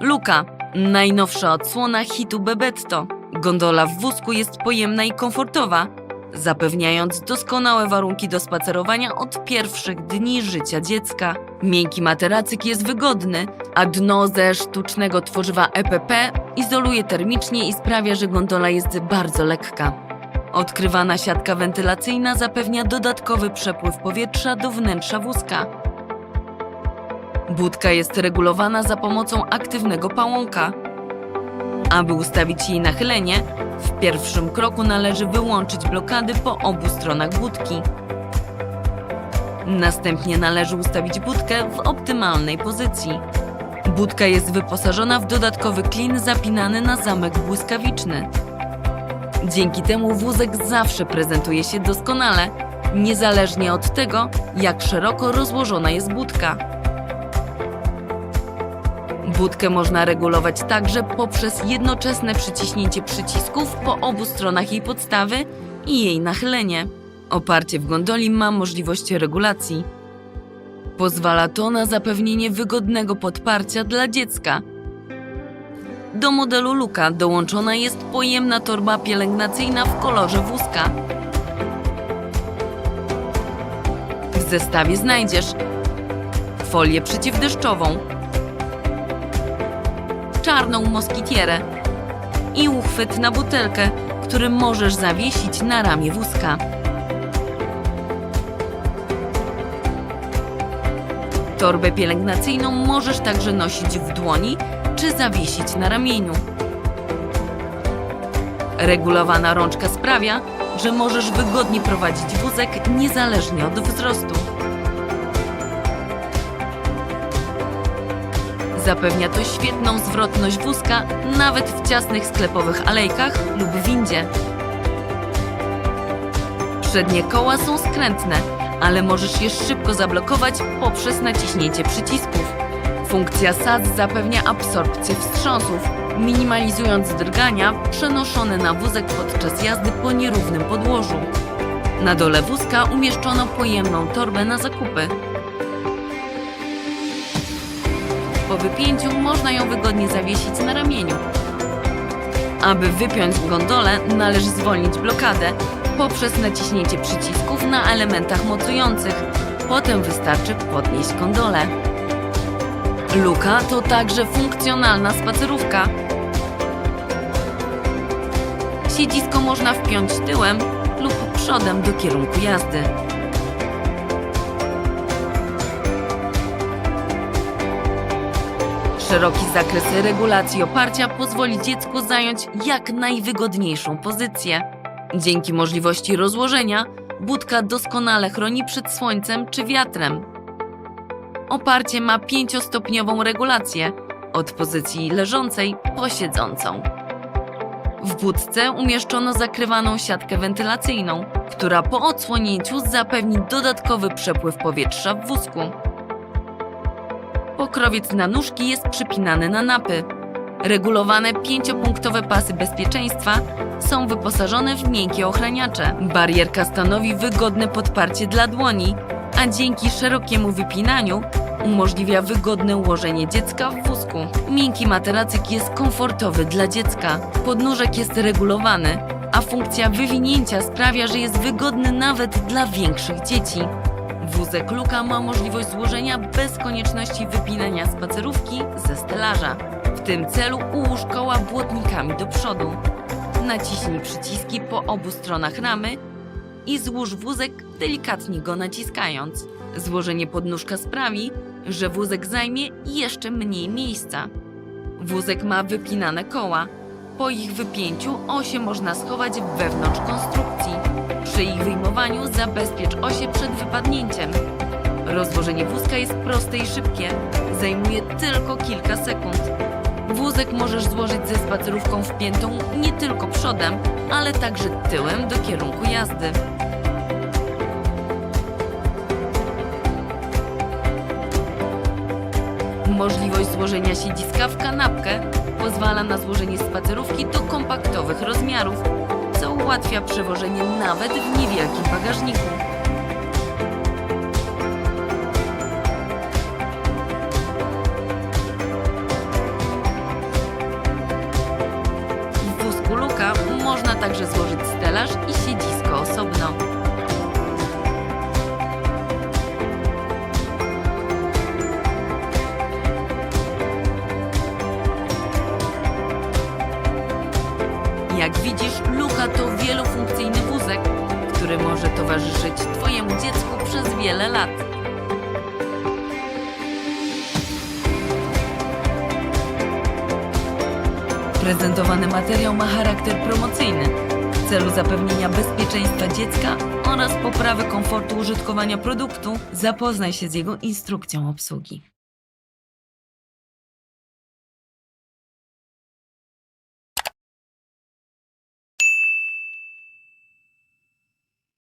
Luka, najnowsza odsłona hitu Bebetto. Gondola w wózku jest pojemna i komfortowa, zapewniając doskonałe warunki do spacerowania od pierwszych dni życia dziecka. Miękki materacyk jest wygodny, a dno ze sztucznego tworzywa EPP izoluje termicznie i sprawia, że gondola jest bardzo lekka. Odkrywana siatka wentylacyjna zapewnia dodatkowy przepływ powietrza do wnętrza wózka. Budka jest regulowana za pomocą aktywnego pałąka. Aby ustawić jej nachylenie, w pierwszym kroku należy wyłączyć blokady po obu stronach budki. Następnie należy ustawić budkę w optymalnej pozycji. Budka jest wyposażona w dodatkowy klin zapinany na zamek błyskawiczny. Dzięki temu wózek zawsze prezentuje się doskonale, niezależnie od tego, jak szeroko rozłożona jest budka. Budkę można regulować także poprzez jednoczesne przyciśnięcie przycisków po obu stronach jej podstawy i jej nachylenie. Oparcie w gondoli ma możliwość regulacji. Pozwala to na zapewnienie wygodnego podparcia dla dziecka. Do modelu Luka dołączona jest pojemna torba pielęgnacyjna w kolorze wózka. W zestawie znajdziesz folię przeciwdeszczową, czarną moskitierę i uchwyt na butelkę, który możesz zawiesić na ramię wózka. Torbę pielęgnacyjną możesz także nosić w dłoni czy zawiesić na ramieniu. Regulowana rączka sprawia, że możesz wygodnie prowadzić wózek niezależnie od wzrostu. Zapewnia to świetną zwrotność wózka nawet w ciasnych sklepowych alejkach lub windzie. Przednie koła są skrętne, ale możesz je szybko zablokować poprzez naciśnięcie przycisków. Funkcja SAS zapewnia absorpcję wstrząsów, minimalizując drgania przenoszone na wózek podczas jazdy po nierównym podłożu. Na dole wózka umieszczono pojemną torbę na zakupy. Po wypięciu można ją wygodnie zawiesić na ramieniu. Aby wypiąć gondolę, należy zwolnić blokadę poprzez naciśnięcie przycisków na elementach mocujących. Potem wystarczy podnieść gondolę. Luka to także funkcjonalna spacerówka. Siedzisko można wpiąć tyłem lub przodem do kierunku jazdy. Szeroki zakres regulacji oparcia pozwoli dziecku zająć jak najwygodniejszą pozycję. Dzięki możliwości rozłożenia, budka doskonale chroni przed słońcem czy wiatrem. Oparcie ma pięciostopniową regulację od pozycji leżącej po siedzącą. W budce umieszczono zakrywaną siatkę wentylacyjną, która po odsłonięciu zapewni dodatkowy przepływ powietrza w wózku. Pokrowiec na nóżki jest przypinany na napy. Regulowane pięciopunktowe pasy bezpieczeństwa są wyposażone w miękkie ochraniacze. Barierka stanowi wygodne podparcie dla dłoni, a dzięki szerokiemu wypinaniu umożliwia wygodne ułożenie dziecka w wózku. Miękki materacyk jest komfortowy dla dziecka. Podnóżek jest regulowany, a funkcja wywinięcia sprawia, że jest wygodny nawet dla większych dzieci. Wózek Luka ma możliwość złożenia bez konieczności wypinania spacerówki ze stelaża. W tym celu ułóż koła błotnikami do przodu. Naciśnij przyciski po obu stronach ramy i złóż wózek delikatnie go naciskając. Złożenie podnóżka sprawi, że wózek zajmie jeszcze mniej miejsca. Wózek ma wypinane koła. Po ich wypięciu osie można schować wewnątrz konstrukcji. Przy ich wyjmowaniu zabezpiecz osie przed wypadnięciem. Rozłożenie wózka jest proste i szybkie. Zajmuje tylko kilka sekund. Wózek możesz złożyć ze spacerówką wpiętą nie tylko przodem, ale także tyłem do kierunku jazdy. Możliwość złożenia siedziska w kanapkę pozwala na złożenie spacerówki do kompaktowych rozmiarów, co ułatwia przewożenie nawet w niewielkim bagażniku. Jak widzisz, luka to wielofunkcyjny wózek, który może towarzyszyć Twojemu dziecku przez wiele lat. Prezentowany materiał ma charakter promocyjny w celu zapewnienia bezpieczeństwa dziecka oraz poprawy komfortu użytkowania produktu. Zapoznaj się z jego instrukcją obsługi.